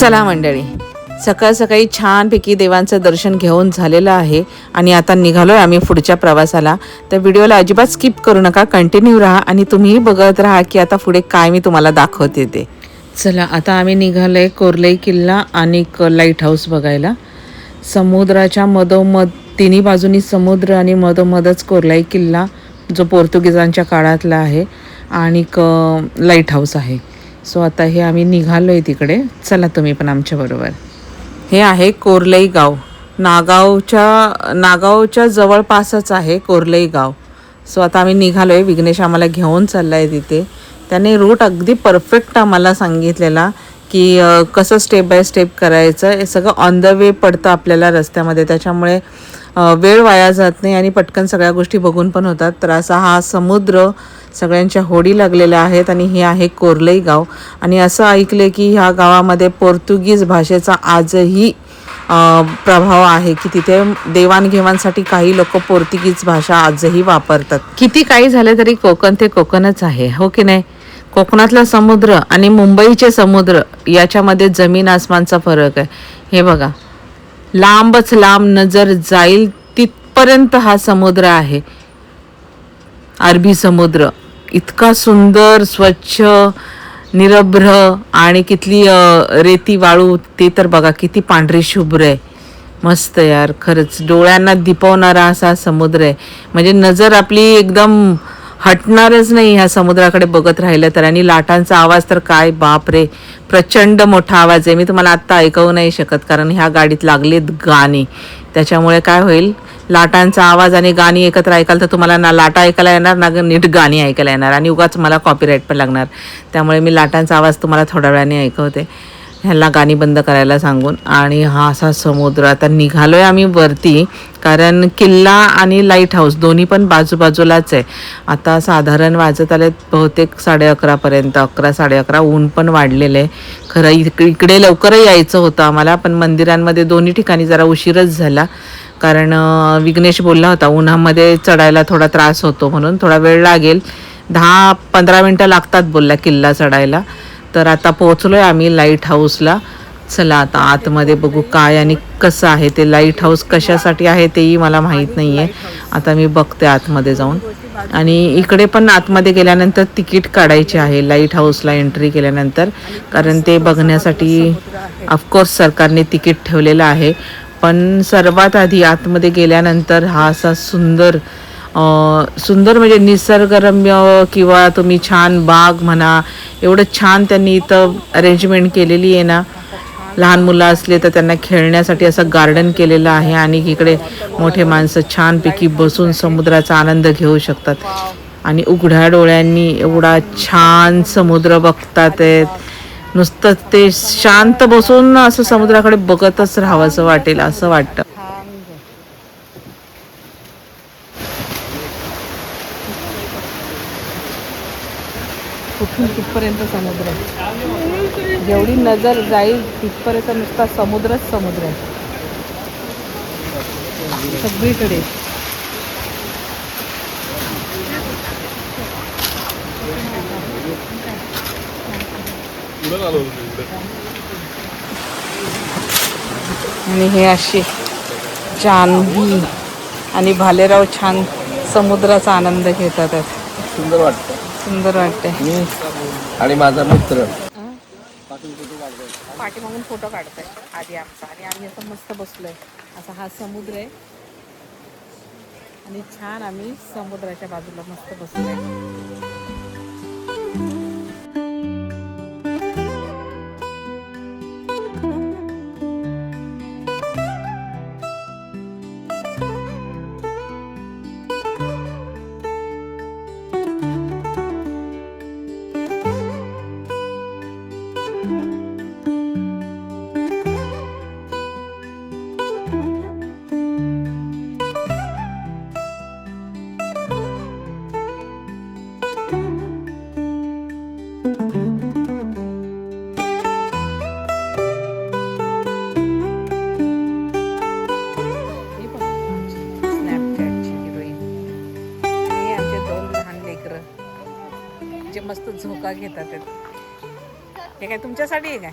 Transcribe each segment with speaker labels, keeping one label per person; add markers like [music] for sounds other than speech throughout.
Speaker 1: चला मंडळी सकाळ सकाळी छानपैकी देवांचं दर्शन घेऊन झालेलं आहे आणि आता निघालो आहे आम्ही पुढच्या प्रवासाला. तर व्हिडिओला अजिबात स्किप करू नका कंटिन्यू राहा आणि तुम्हीही बघत राहा की आता पुढे काय मी तुम्हाला दाखवते ते. चला आता आम्ही निघालो आहे कोरलई किल्ला आणि लाइट हाऊस बघायला. समुद्राच्या मधोमध तिन्ही बाजूनी समुद्र आणि मधोमधच कोरलाई किल्ला जो पोर्तुगीजांच्या काळातला आहे आणि क लाइट हाऊस आहे. सो आता हे आम्ही निघालो आहे तिकडे. चला तुम्ही पण आमच्याबरोबर हे आहे कोरलई गाव. नागावच्या नागावच्या जवळपासच आहे कोरलई गाव. सो आता आम्ही निघालो आहे विघ्नेश आम्हाला घेऊन चालला आहे तिथे. त्याने रूट अगदी परफेक्ट आम्हाला सांगितलेला की कसं स्टेप बाय स्टेप करायचं. हे सगळं ऑन द वे पडतं आपल्याला रस्त्यामध्ये. त्याच्यामुळे वेळ वाया जात नाही आणि पटकन सगळ्या गोष्टी बघून पण होतात. तर असा हा समुद्र सगळ्यांच्या होडी लागलेल्या आहेत आणि हे आहे कोरलई गाव. आणि असं ऐकले की ह्या गावामध्ये पोर्तुगीज भाषेचा आजही प्रभाव आहे की तिथे देवाणघेवाणसाठी काही लोक पोर्तुगीज भाषा आजही वापरतात. किती काही झालं तरी कोकण ते कोकणच आहे हो की नाही? कोकणातला समुद्र आणि मुंबईचे समुद्र याच्यामध्ये जमीन आसमानचा फरक आहे. हे बघा. लांबच लांब नजर जाईल तिथपर्यंत हा समुद्र आहे. अरबी समुद्र. इतका सुंदर स्वच्छ निरभ्र आणि कितली रेती वाळू ते तर बघा किती पांढरी शुभ्र आहे. मस्त यार खरंच डोळ्यांना दिपवणारा असा समुद्र आहे. म्हणजे नजर आपली एकदम हटणारच नाही ह्या समुद्राकडे बघत राहिलं तर. आणि लाटांचा आवाज तर काय बाप रे प्रचंड मोठा आवाज आहे. मी तुम्हाला आत्ता ऐकवू नाही शकत कारण ह्या गाडीत लागलेत गाणी. त्याच्यामुळे काय होईल? लाटांचा आवाज आणि गाणी एकत्र ऐकाल तर तुम्हाला ना लाटा ऐकायला येणार ना नीट गाणी ऐकायला येणार. आणि उगाच मला कॉपीराईट पण लागणार. त्यामुळे मी लाटांचा आवाज तुम्हाला थोड्या वेळाने ऐकवते. ह्याला गाणी बंद करायला सांगून आणि हा असा समुद्र आता निघालोय आम्ही वरती. कारण किल्ला आणि लाइट हाऊस दोन्ही पण बाजूबाजूलाच आहे. आता साधारण वाजत आलेत बहुतेक साडे अकरापर्यंत अकरा साडे अकरा. ऊन पण वाढलेलं आहे खरं इक- इकडे लवकरही यायचं होतं आम्हाला पण मंदिरांमध्ये दोन्ही ठिकाणी जरा उशीरच झाला. कारण विघ्नेश बोलला होता उन्हामध्ये चढायला थोडा त्रास होतो म्हणून थोडा वेळ लागेल. दहा पंधरा मिनटं लागतात बोलला किल्ला चढायला. तर आता पोहोचलोय आम्ही लाइट हाऊसला चला आता आतमध्ये बघू काय आणि कसं आहे ते लाइट हाऊस कशासाठी आहे तेही मला माहीत नाही आहे आता मी बघते आतमध्ये जाऊन. आणि इकडे पण आतमध्ये गेल्यानंतर तिकीट काढायचे आहे लाइट हाऊसला एंट्री केल्यानंतर. कारण ते बघण्यासाठी ऑफकोर्स सरकारने तिकीट ठेवलेलं आहे. पण सर्वात आधी आतमध्ये गेल्यानंतर हा असा सुंदर सुंदर म्हणजे निसर्गरम्य किंवा तुम्ही छान बाग म्हणा एवढं छान त्यांनी इथं अरेंजमेंट केलेली आहे ना. लहान मुलं असले तर त्यांना खेळण्यासाठी असं गार्डन केलेलं आहे आणि इकडे मोठे माणसं छानपैकी बसून समुद्राचा आनंद घेऊ शकतात. आणि उघड्या डोळ्यांनी एवढा छान समुद्र बघतात आहेत नुसतं ते शांत बसून असं समुद्राकडे बघतच राहावं असं वाटेल असं वाटतं. तिथपर्यंत समुद्र आहे. जेवढी नजर जाईल तिथपर्यंत नुसता समुद्रच समुद्र आहे. सगळीकडे. आणि हे असे जान्हवी आणि भालेराव छान समुद्राचा आनंद घेतात.
Speaker 2: सुंदर वाटतं.
Speaker 1: सुंदर वाटते
Speaker 2: मी आणि माझा मित्र.
Speaker 1: पाठीमागून फोटो काढतोय आधी आमचा. आणि आम्ही असं मस्त बसलोय. असा हा समुद्र आहे. आणि छान आम्ही समुद्राच्या बाजूला मस्त बसलोय. जे मस्त झोका घेतात हे काय तुमच्यासाठी आहे काय?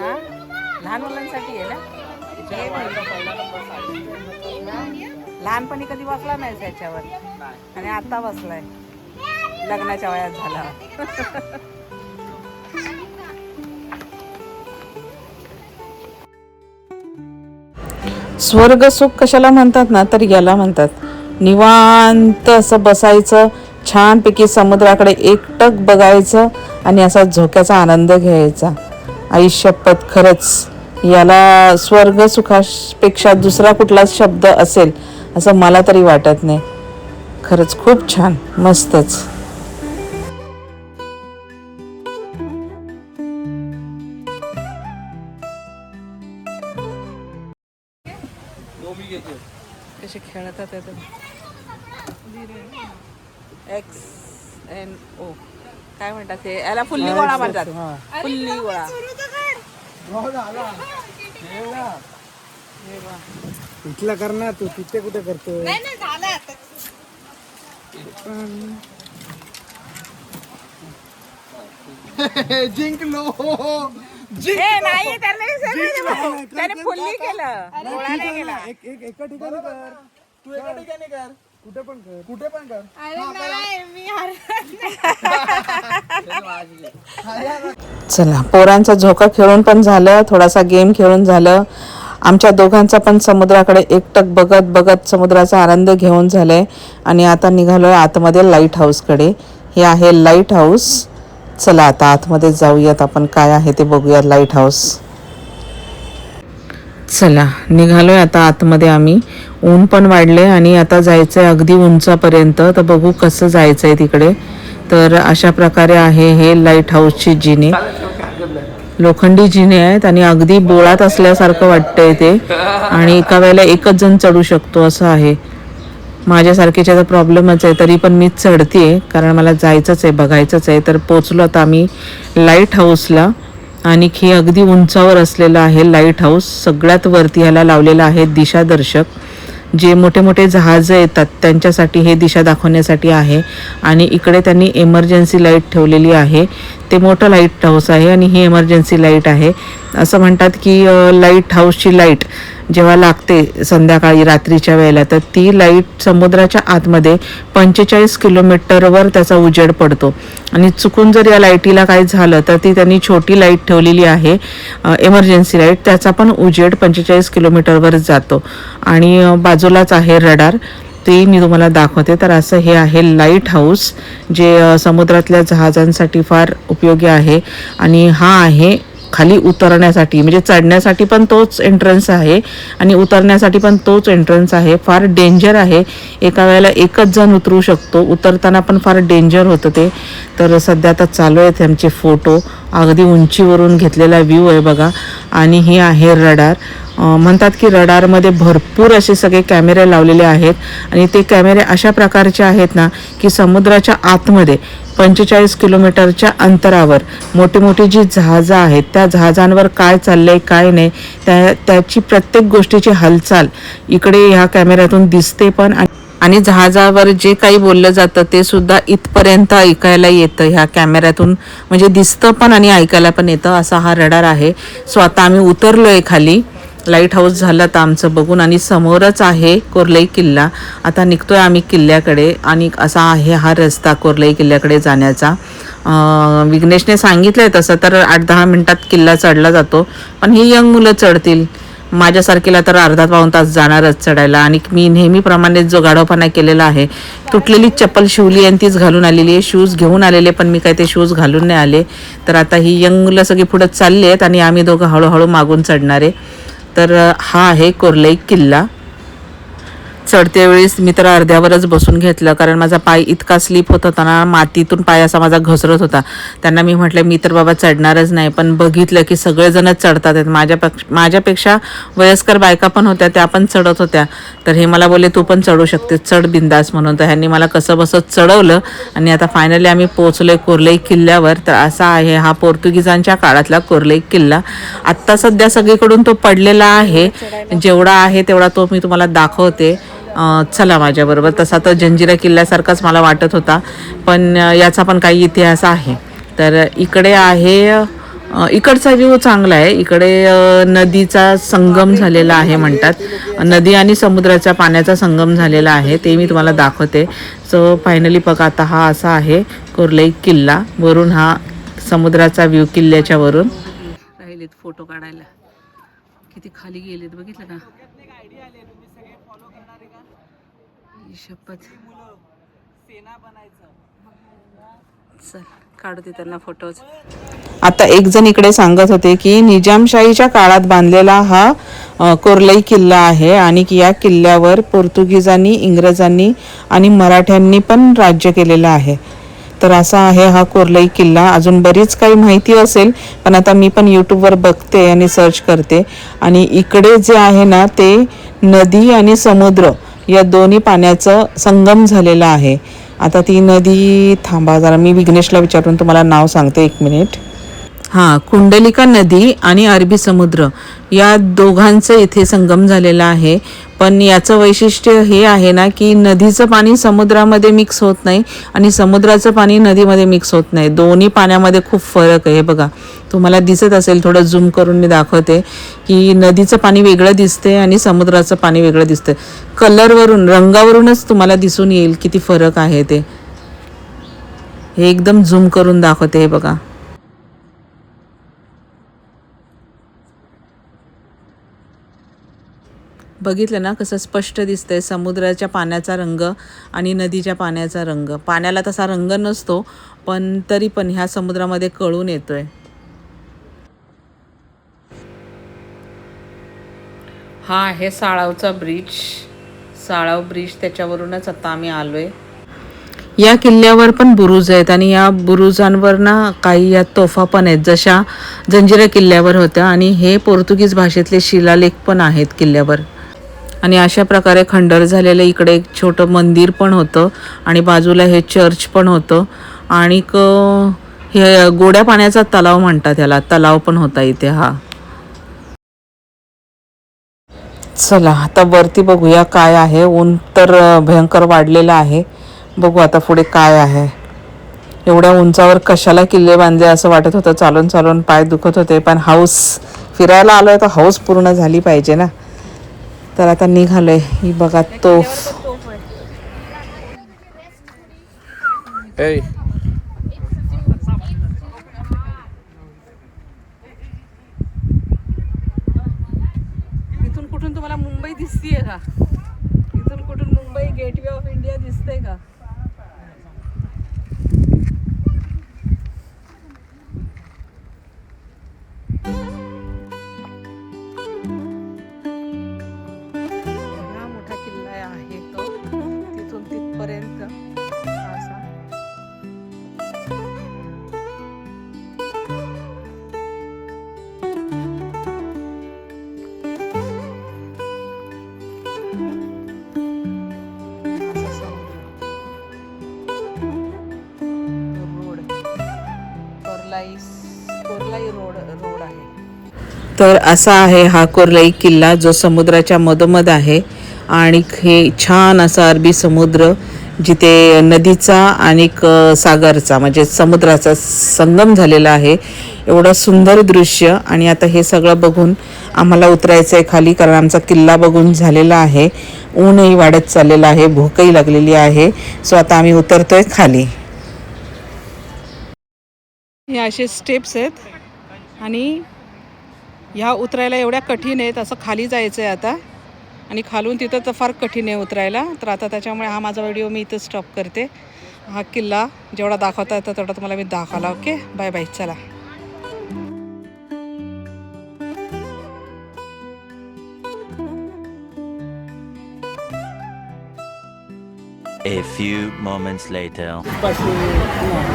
Speaker 1: हा? लहान मुलांसाठी आहे ना? हे लहानपणी कधी बसला नाही त्याच्यावर. आणि आता बसलाय. लग्नाच्या वयात झाला. स्वर्ग सुख कशाला म्हणतात ना तर याला म्हणतात. निवांत असं बसायचं छानपैकी समुद्राकडे एकटक बघायचं आणि असा झोक्याचा आनंद घ्यायचा. आयुष्यपत खरंच याला स्वर्ग सुखापेक्षा दुसरा कुठलाच शब्द असेल असं मला तरी वाटत नाही. खरंच खूप छान मस्तच. कसे खेळतात काय म्हणतात ते? याला फुल्ली गोळा म्हणतात फुल्ली गोळा.
Speaker 3: इथला कर ना तू तिथे कुठे करतो [laughs] जिंकलो
Speaker 1: नाही त्याने फुल्ली केलं. गोळा नाही केला.
Speaker 3: एक एक एका ठिकाणी कर. तू एका ठिकाणी कर. कुठे पण कर कुठे पण कर.
Speaker 1: चला पोरांचा झोका खेळून पण झालं थोडासा गेम खेळून झालं. आमच्या दोघांचा पण समुद्राकडे एकटक बघत बघत समुद्राचा आनंद घेऊन झालाय आणि आता निघालोय आतमध्ये लाइट हाऊसकडे हे आहे लाइट हाऊस चला आता आतमध्ये जाऊयात आपण. काय आहे ते बघूयात लाइट हाऊस चला निघालोय आता आतमध्ये आम्ही. ऊन पण वाढले आणि आता जायचं आहे अगदी उंचापर्यंत. तर बघू कसं जायचं आहे तिकडे. तर अशा प्रकारे आहे हे लाइट हाऊसची जिने. लोखंडी जिने आहेत आणि अगदी बोळात असल्यासारखं वाटतंय ते. आणि एका वेळेला एकच जण चढू शकतो असं आहे. माझ्यासारखीच्या तर प्रॉब्लेमच आहे तरी पण मी चढते कारण मला जायचंच आहे बघायचंच आहे. तर पोचलो आता आम्ही लाइट हाऊसला आणि हे अगदी उंचावर असलेलं आहे लाइट हाऊस सगळ्यात वरती ह्याला लावलेलं आहे दिशादर्शक. जे मोठे मोठे जहाजं येतात त्यांच्यासाठी हे दिशा दाखवण्यासाठी आहे. आणि इकडे त्यांनी एमर्जन्सी लाइट ठेवलेली आहे. ते मोठं लाइट हाऊस आहे आणि ही इमर्जन्सी लाइट आहे. असं म्हणतात की लाइट हाऊसची लाइट जेव्हा लागते संध्याकाळी रात्रीच्या वेळेला तर ती लाइट समुद्राच्या आतमध्ये पंचेचाळीस किलोमीटरवर त्याचा उजेड पडतो. आणि चुकून जर या लाईटीला काही झालं तर ती त्यांनी छोटी लाइट ठेवलेली आहे एमर्जन्सी लाइट त्याचा पण उजेड पंचेचाळीस किलोमीटरवर जातो. आणि बाजूलाच आहे रडार ते मी तुम्हाला दाखवते. तर असं हे आहे लाइट हाऊस जे समुद्रातल्या जहाजांसाठी फार उपयोगी आहे. आणि हा आहे खाली उतरण्यासाठी म्हणजे चढण्यासाठी पण तोच एंट्रन्स आहे आणि उतरण्यासाठी पण तोच एंट्रन्स आहे. फार डेंजर आहे. एका वेळेला एकच जण उतरू शकतो. उतरताना पण फार डेंजर होतं ते. तर सध्या आता चालू आहेत त्यांचे फोटो. अगदी उंचीवरून घेतलेला व्ह्यू आहे बघा. आणि हे आहे रडार. म्हणतात की रडारमध्ये भरपूर असे सगळे कॅमेरे लावलेले आहेत. आणि ते कॅमेरे अशा प्रकारचे आहेत ना की समुद्राच्या आतमध्ये पंचेचाळीस किलोमीटरच्या अंतरावर मोठी मोठी जी जहाजं आहेत त्या जहाजांवर काय चाललंय काय नाही त्या त्याची प्रत्येक गोष्टीची हालचाल इकडे ह्या कॅमेऱ्यातून दिसते पण आणि- जहाजावर जे काही बोललं जातं ते सुद्धा इथपर्यंत ऐकायला येतं. ह्या कॅमेऱ्यातून म्हणजे दिसतं पण आणि ऐकायला पण येतं असा हा रडार आहे. सो आता आम्ही उतरलो आहे खाली. लाइट हाऊस झालं तर आमचं बघून आणि समोरच आहे कोरलई किल्ला. आता निघतोय आम्ही किल्ल्याकडे आणि असा आहे हा रस्ता कोरलई किल्ल्याकडे जाण्याचा. विघ्नेशने सांगितलं आहे तसं तर आठ दहा मिनटात किल्ला चढला जातो. पण ही यंग मुलं चढतील. माझ्यासारखीला तर अर्धा पाऊन तास जाणारच चढायला. आणि मी नेहमीप्रमाणे जो गाढवपणा केलेला आहे तुटलेली चप्पल शिवली आणि तीच घालून आलेली आहे. शूज घेऊन आलेले पण मी काही ते शूज घालून नाही आले. तर आता ही यंग मुलं सगळी पुढं चालली आहेत आणि आम्ही दोघं हळूहळू मागून चढणार आहे. तर हा आहे कोरलई किल्ला. चढते वेळेस मी तर अर्ध्यावरच बसून घेतलं कारण माझा पाय इतका स्लिप होत होता ना मातीतून पाय असा माझा घसरत होता. त्यांना मी म्हटलं मी तर बाबा चढणारच नाही. पण बघितलं की सगळेजणच चढतात आहेत. माझ्यापेक्षा माझ्यापेक्षा वयस्कर बायका पण होत्या त्या पण चढत होत्या. तर हे मला बोलले तू पण चढू शकते चढ बिंदास म्हणून. तर ह्यांनी मला कसं बसं चढवलं आणि आता फायनली आम्ही पोहोचलोय कोरलई किल्ल्यावर. तर असा आहे हा पोर्तुगीजांच्या काळातला कोरलई किल्ला. आत्ता सध्या सगळीकडून तो पडलेला आहे. जेवढा आहे तेवढा तो मी तुम्हाला दाखवते. चला माझ्याबरोबर. तसा तर जंजिरा किल्ल्यासारखाच मला वाटत होता. पण याचा पण काही इतिहास आहे. तर इकडे आहे इकडचा व्ह्यू चांगला आहे. इकडे नदीचा संगम झालेला आहे म्हणतात. नदी आणि समुद्राच्या पाण्याचा संगम झालेला आहे. ते मी तुम्हाला दाखवते. सो फायनली बघा आता हा असा आहे कोरलाई किल्ला. वरून हा समुद्राचा व्ह्यू किल्ल्याच्या वरून. राहिलेत फोटो काढायला. किती खाली गेलेत बघितलं का ही शपथ. चल काढू दे त्यांना फोटोज आता एक जण इकडे सांगत होते की निजामशाहीच्या काळात बांधलेला हा कोरलाई किल्ला आहे आणि की या किल्ल्यावर पोर्तुगीजांनी इंग्रजांनी आणि मराठ्यांनी पण राज्य केलेलं आहे. तर असा आहे हा कोरलाई किल्ला. अजून बरीच काही माहिती असेल पण आता मी पण यूट्यूबवर बघते आणि सर्च करते. आणि इकडे जे आहे ना ते नदी आणि समुद्र. या दोन्ही पाण्याचं संगम झालेलं आहे. आता ती नदी थांबा जरा मी विघ्नेशला विचारून तुम्हाला नाव सांगते एक मिनिट. हां कुंडलिका नदी आणि अरबी समुद्र या दोघांचं इथे संगम झालेला आहे. पण याचं वैशिष्ट्य हे आहे ना की नदीचं पाणी समुद्रामध्ये मिक्स होत नाही आणि समुद्राचं पाणी नदीमध्ये मिक्स होत नाही. दोन्ही पाण्यामध्ये खूप फरक आहे बघा. तुम्हाला दिसत असेल थोडं झूम करून मी दाखवते की नदीचं पाणी वेगळं दिसते आणि समुद्राचं पाणी वेगळं दिसतं कलरवरून रंगावरूनच तुम्हाला दिसून येईल किती फरक आहे ते. हे एकदम झूम करून दाखवते हे बघा. बघितलं ना कसं स्पष्ट दिसतंय समुद्राच्या पाण्याचा रंग आणि नदीच्या पाण्याचा रंग. पाण्याला तसा रंग नसतो पण तरी पण ह्या समुद्रामध्ये कळून येतोय. हा आहे साळावचा ब्रिज. साळाव ब्रिज त्याच्यावरूनच आता आम्ही आलो आहे या किल्ल्यावर पण बुरुज आहेत आणि या बुरुजांवर ना काही या तोफा पण आहेत. जशा जंजिरा किल्ल्यावर होत्या आणि हे पोर्तुगीज भाषेतले शिलालेख पण आहेत किल्ल्यावर. आणि अशा प्रकारे खंडर झालेलं इकडे एक छोटं मंदिर पण होतं आणि बाजूला हे चर्च पण होतं. आणि हे गोड्या पाण्याचा तलाव म्हणतात त्याला तलाव पण होता इथे हा. चला आता वरती बघूया काय आहे. ऊन तर भयंकर वाढलेलं आहे. बघू आता पुढे काय आहे. एवढ्या उंचावर कशाला किल्ले बांधले असं वाटत होतं. चालून चालून पाय दुखत होते पण हाऊस फिरायला आलोय तर हाऊस पूर्ण झाली पाहिजे ना. तर आता निघालोय. ही बघा तोफ. कुठून तुम्हाला मुंबई दिसतीये का? इथून कुठून मुंबई गेटवे ऑफ इंडिया दिसते का? कोरलाई कोरलाई रोड रोड आहे. तर असा आहे हा कोरलाई किल्ला जो समुद्राच्या मधोमध आहे आणि हे छान असा अरबी समुद्र जिथे नदीचा आणि सागरचा म्हणजे समुद्राचा संगम झालेला आहे. एवढं सुंदर दृश्य आणि आता हे सगळं बघून आम्हाला उतरायचं आहे खाली कारण आमचा किल्ला बघून झालेला आहे. ऊनही वाढत चाललेलं आहे भूकही लागलेली आहे. सो आता आम्ही उतरतोय खाली. हे असे स्टेप्स आहेत. आणि ह्या उतरायला एवढ्या कठीण आहेत असं खाली जायचं आहे आता. आणि खालून तिथं तर फार कठीण आहे उतरायला. तर आता त्याच्यामुळे हा माझा व्हिडिओ मी इथं स्टॉप करते. हा किल्ला जेवढा दाखवता येतं तेवढा तुम्हाला मी दाखवला ओके बाय बाय चला.
Speaker 4: A few moments later.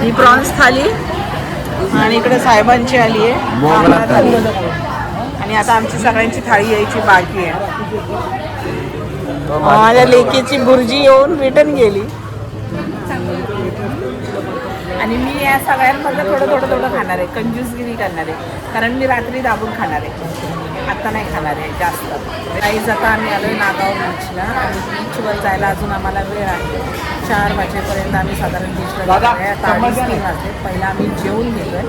Speaker 1: ही प्रॉन्स थाली. आणि इकडे साहेबांची आली आहे.
Speaker 2: थाली.
Speaker 1: आणि आता आमची सगळ्यांची थाळी यायची बाकी आहे. माझ्या लेकीची बुर्जी येऊन रिटर्न गेली. आणि मी या सगळ्यांमधलं थोडं थोडं थोडं खाणार आहे. कंजूसगिरी करणार आहे. कारण मी रात्री दाबून खाणार आहे.
Speaker 3: आता नाही खाणार आहे जास्त. काहीच आता आम्ही आलो नागाव बीचला आणि बीचवर जायला अजून आम्हाला वेळ आहे. चार वाजेपर्यंत आम्ही साधारण बीचला आहे. आता अडीच तीन वाजले. पहिला आम्ही जेवून घेतोय.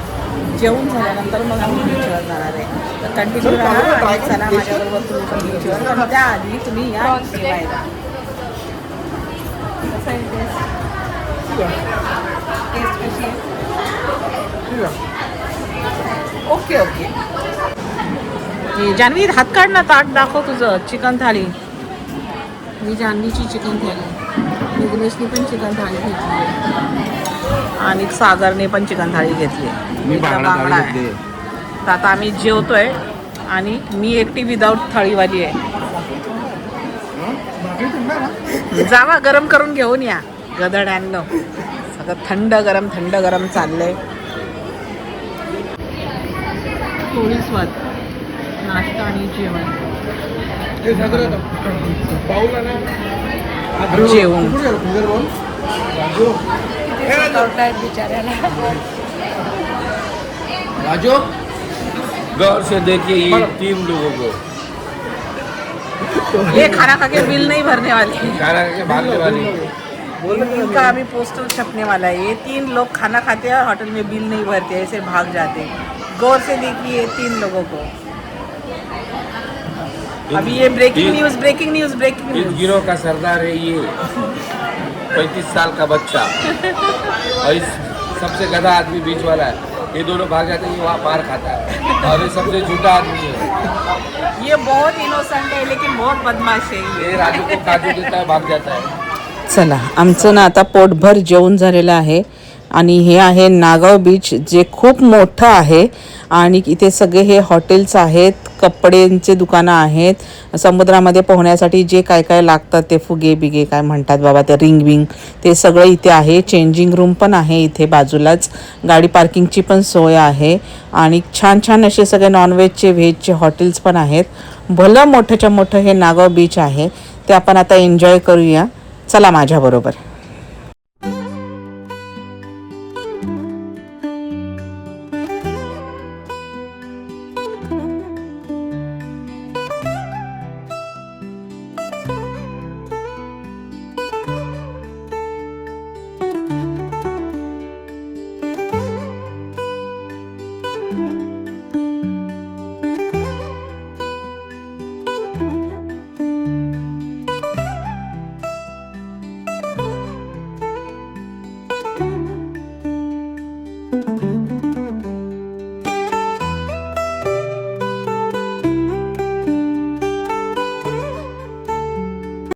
Speaker 3: जेवून झाल्यानंतर मग आम्ही बीचवर जाणार आहे. तर कंटिन्यू राहा आणि चला माझ्याबरोबर तुम्ही पण बीचवर पण त्याआधी तुम्ही या जेवायला. कसं आहे टेस्ट टेस्ट कशी आहे ओके ओके ही जान्हवी हात काढ ना ताट दाखव तुझं चिकन थाळी ही जान्हवीची चिकन थाळी निग्नेशनी पण चिकन थाळी घेतली. आणि सागरने पण चिकन थाळी घेतली.
Speaker 2: मी बांगडा
Speaker 3: आहे. तर आता आम्ही जेवतोय आणि मी एकटी विदाऊट थाळीवाली आहे. जावा गरम करून घेऊन या. गदड्यांनो सगळं थंड गरम थंड गरम चाललंय. पोळी स्वाद. नाश्ता आणि जेवण जेवण
Speaker 5: राजू?
Speaker 2: गौर से देखिए ये तीन लोगों को।
Speaker 3: ये खाना खा के बिल नहीं भरने वाले।
Speaker 2: खाना के भागने वाली।
Speaker 3: इनका अभी पोस्टर छपने वाला है। ये तीन लोग खाना खाते हैं और होटल में बिल नहीं भरते ऐसे भाग जाते हैं। गौर से देखिए तीन लोगों को। अभी ये breaking news breaking news breaking news
Speaker 2: गिरोह का सरदार है ये। पैंतीस साल का बच्चा। और इस सबसे गधा आदमी बीच वाला है। ये दोनों भाग जाते हैं वहाँ पार खाता है। और ये सबसे झूठा आदमी है।
Speaker 3: ये बहुत इनोसेंट है लेकिन बहुत बदमाश है ये।
Speaker 2: ये राजू को काजू देता है भाग जाता है।
Speaker 3: चला आमचं ना आता पोटभर जेवण झालेलं आहे. आणि हे आहे नागाव बीच जे खूप मोठं आहे. आणि इथे सगळे हे हॉटेल्स आहेत कपड्यांचे दुकानं आहेत. समुद्रामध्ये पोहण्यासाठी जे काय काय लागतात ते फुगे बिगे काय म्हणतात बाबा ते रिंग विंग ते सगळं इथे आहे. चेंजिंग रूम पण आहे इथे बाजूलाच. गाडी पार्किंगची पण सोय आहे. आणि छान छान असे सगळे नॉनव्हेजचे व्हेजचे हॉटेल्स पण आहेत. भलं मोठंच्या मोठं हे नागाव बीच आहे. ते आपण आता एन्जॉय करूया. चला माझ्याबरोबर